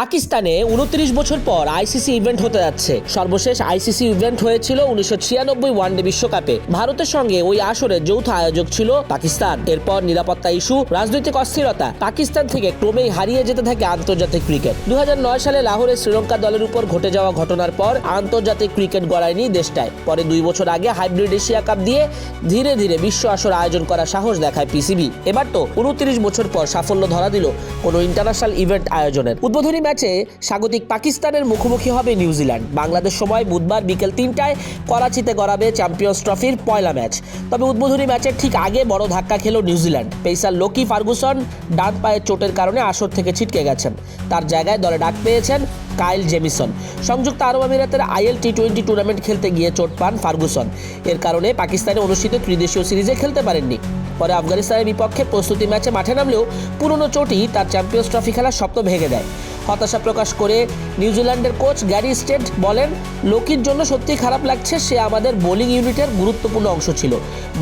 পাকিস্তানে উনত্রিশ বছর পর আইসিসি ইভেন্ট হতে যাচ্ছে। সর্বশেষ আইসিসি ইভেন্ট হয়েছিল উনিশশো ছিয়ানব্বই ওয়ানডে বিশ্বকাপে। ভারতের সঙ্গে ওই আসরের যৌথ আয়োজক ছিল পাকিস্তান। এরপর নিরাপত্তা ইস্যু, রাজনৈতিক অস্থিরতা, পাকিস্তান থেকে ক্রমেই হারিয়ে যেতে থাকে আন্তর্জাতিক ক্রিকেট। দু সালে লাহোরে শ্রীলঙ্কা দলের উপর ঘটে যাওয়া ঘটনার পর আন্তর্জাতিক ক্রিকেট গড়ায়নি দেশটায়। পরে দুই বছর আগে হাইব্রিড এশিয়া কাপ দিয়ে ধীরে ধীরে বিশ্ব আসর আয়োজন করার সাহস দেখায় পিসিবি। এবার তো উনত্রিশ বছর পর সাফল্য ধরা দিল কোনো ইন্টারন্যাশনাল ইভেন্ট আয়োজনের। উদ্বোধনী ম্যাচে স্বাগতিক পাকিস্তানের মুখোমুখি হবে নিউজিল্যান্ড। বাংলাদেশ সময় বুধবার বিকেল তিনটায় করাচিতে গড়াবে চ্যাম্পিয়ন্স ট্রফির পয়লা ম্যাচ। তবে উদ্বোধনী ম্যাচের ঠিক আগে বড় ধাক্কা খেল New Zealand. Pacer Lockie Ferguson ডান পায়ের চোটের কারণে আসর থেকে ছিটকে গেছেন। তার জায়গায় দলে ডাক পেয়েছেন কাইল জেমিসন। সংযুক্ত আরব আমিরাতের আইএল টি টোয়েন্টি টুর্নামেন্ট খেলতে গিয়ে চোট পান ফার্গুসন। এর কারণে পাকিস্তানে অনুষ্ঠিত ত্রিদেশীয় সিরিজে খেলতে পারেননি। পরে আফগানিস্তানের বিপক্ষে প্রস্তুতি ম্যাচে মাঠে নামলেও পুরনো চোটই তার চ্যাম্পিয়ন্স ট্রফি খেলার স্বপ্ন ভেঙে দেয়। হতাশা প্রকাশ করে নিউজিল্যান্ডের কোচ গ্যারি স্টেট বলেন, লোকির জন্য সত্যি খারাপ লাগছে, সে আমাদের বোলিং ইউনিটের গুরুত্বপূর্ণ অংশ ছিল।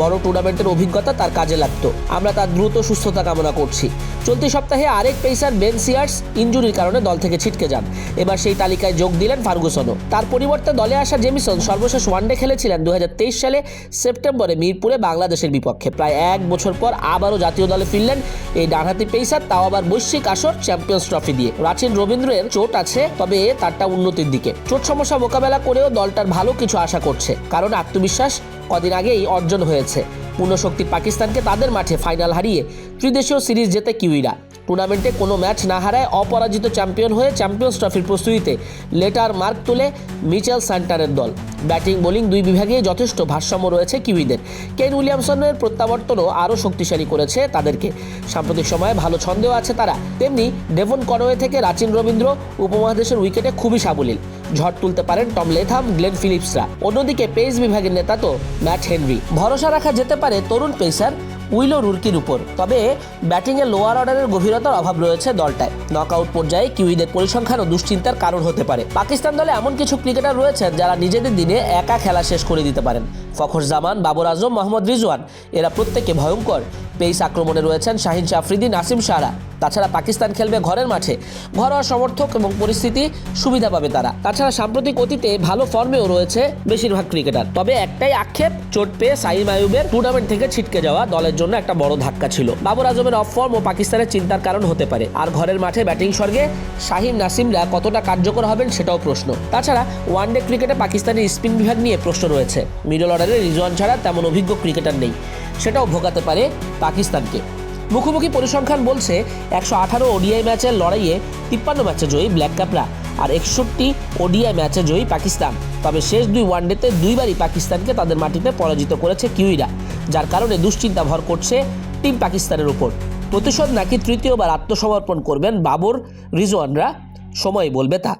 বড় টুর্নামেন্টের অভিজ্ঞতা তার কাজে লাগতো। আমরা তার দ্রুত সুস্থতা কামনা করছি। চলতি সপ্তাহে আরেক পেসার বেন সিয়ার্স ইঞ্জুরির কারণে দল থেকে ছিটকে যান। এবার সেই তালিকায় যোগ দিলেন ফার্গুসনও। তার পরিবর্তে দলে আসা জেমিসন সর্বশেষ ওয়ানডে খেলেছিলেন দু হাজার তেইশ সালে সেপ্টেম্বরে মিরপুরে বাংলাদেশের বিপক্ষে। প্রায় এক বছর পর আবারও জাতীয় দলে ফিরলেন এই ডানহাতি পেসার, তাও আবার বৈশ্বিক আসর চ্যাম্পিয়ন্স ট্রফি দিয়ে। প্রাচীন রবীন্দ্রের চোট আছে, তবে তারটা উন্নতির দিকে। চোট সমস্যা মোকাবেলা করেও দলটার ভালো কিছু আশা করছে। কারণ আত্মবিশ্বাস কদিন আগেই অর্জন হয়েছে। পূর্ণশক্তি পাকিস্তানকে তাদের মাঠে ফাইনাল হারিয়ে ত্রিদেশীয় সিরিজ জেতে কিউইরা। টুর্নামেন্টে কোনো ম্যাচ না হারায় অপরাজিত চ্যাম্পিয়ন হয়ে চ্যাম্পিয়ন্স ট্রফির প্রস্তুতিতে লেটার মার্ক তুলে মিচেল স্যান্টারের দল। ব্যাটিং, বোলিং দুই বিভাগে যথেষ্ট ভারসাম্য রয়েছে কিউইদের। কেন উইলিয়ামসনের প্রত্যাবর্তনও আরও শক্তিশালী করেছে তাদেরকে। সাম্প্রতিক সময়ে ভালো ছন্দেও আছে তারা। তেমনি ডেভন কনওয়ে থেকে রাচিন রবীন্দ্র উপমহাদেশের উইকেটে খুবই সাবলীল। ঝড় তুলতে পারেন টম লেথাম, গ্লেন ফিলিপসরা। অন্যদিকে পেস বিভাগের নেতা তো ম্যাট হেনরি। ভরসা রাখা যেতে পারে তরুণ পেসার উইলো রুরকির উপর। তবে ব্যাটিংয়ে লোয়ার অর্ডারের গভীরতার অভাব রয়েছে দলটায়। নকআউট পর্যায়ে কিউইদের পরিসংখ্যানও দুশ্চিন্তার কারণ হতে পারে। পাকিস্তান দলে এমন কিছু ক্রিকেটার রয়েছেন যারা নিজেদের দিনে একা খেলা শেষ করে দিতে পারেন। ফখর জামান, বাবর আজম, মোহাম্মদ রিজওয়ান, এরা প্রত্যেকে ভয়ঙ্কর। পেস আক্রমণে রয়েছেন শাহিন আফ্রিদি নাসিম সারা। তাছাড়া পাকিস্তান খেলবে ঘরের মাঠে। ঘরোয়া সমর্থক এবং পরিস্থিতি সুবিধা পাবে তারা। তাছাড়া সাম্প্রতিক অতীতে ভালো ফর্মেও রয়েছে বেশিরভাগ ক্রিকেটার। তবে একটাই আক্ষেপ, চোট পেয়ে সাইম আয়ুবের টুর্নামেন্ট থেকে ছিটকে যাওয়া দলের জন্য একটা বড় ধাক্কা ছিল। বাবর আজমের অফ ফর্ম ও পাকিস্তানের চিন্তার কারণ হতে পারে। আর ঘরের মাঠে ব্যাটিং স্বর্গে শাহিন নাসিমরা কতটা কার্যকর হবেন সেটাও প্রশ্ন। তাছাড়া ওয়ানডে ক্রিকেটে পাকিস্তানের স্পিন বিভাগ নিয়ে প্রশ্ন রয়েছে। মিডল অর্ডারে রিজওয়ান ছাড়া তেমন অভিজ্ঞ ক্রিকেটার নেই। সেটাও ভোগাতে পারে পাকিস্তানকে। মুখোমুখি পরিসংখ্যান বলছে একশো আঠারো ওডিআই ম্যাচের লড়াইয়ে তিপ্পান্ন ম্যাচে জয়ী ব্ল্যাক ক্যাপরা আর একষট্টি ওডিআই ম্যাচে জয়ী পাকিস্তান। তবে শেষ দুই ওয়ানডেতে দুইবারই পাকিস্তানকে তাদের মাটিতে পরাজিত করেছে কিউইরা, যার কারণে দুশ্চিন্তা ভর করছে টিম পাকিস্তানের উপর প্রতিশোধ নাকি তৃতীয়বার আত্মসমর্পণ করবেন বাবর, রিজওয়ানরা? সময় বলবে তা।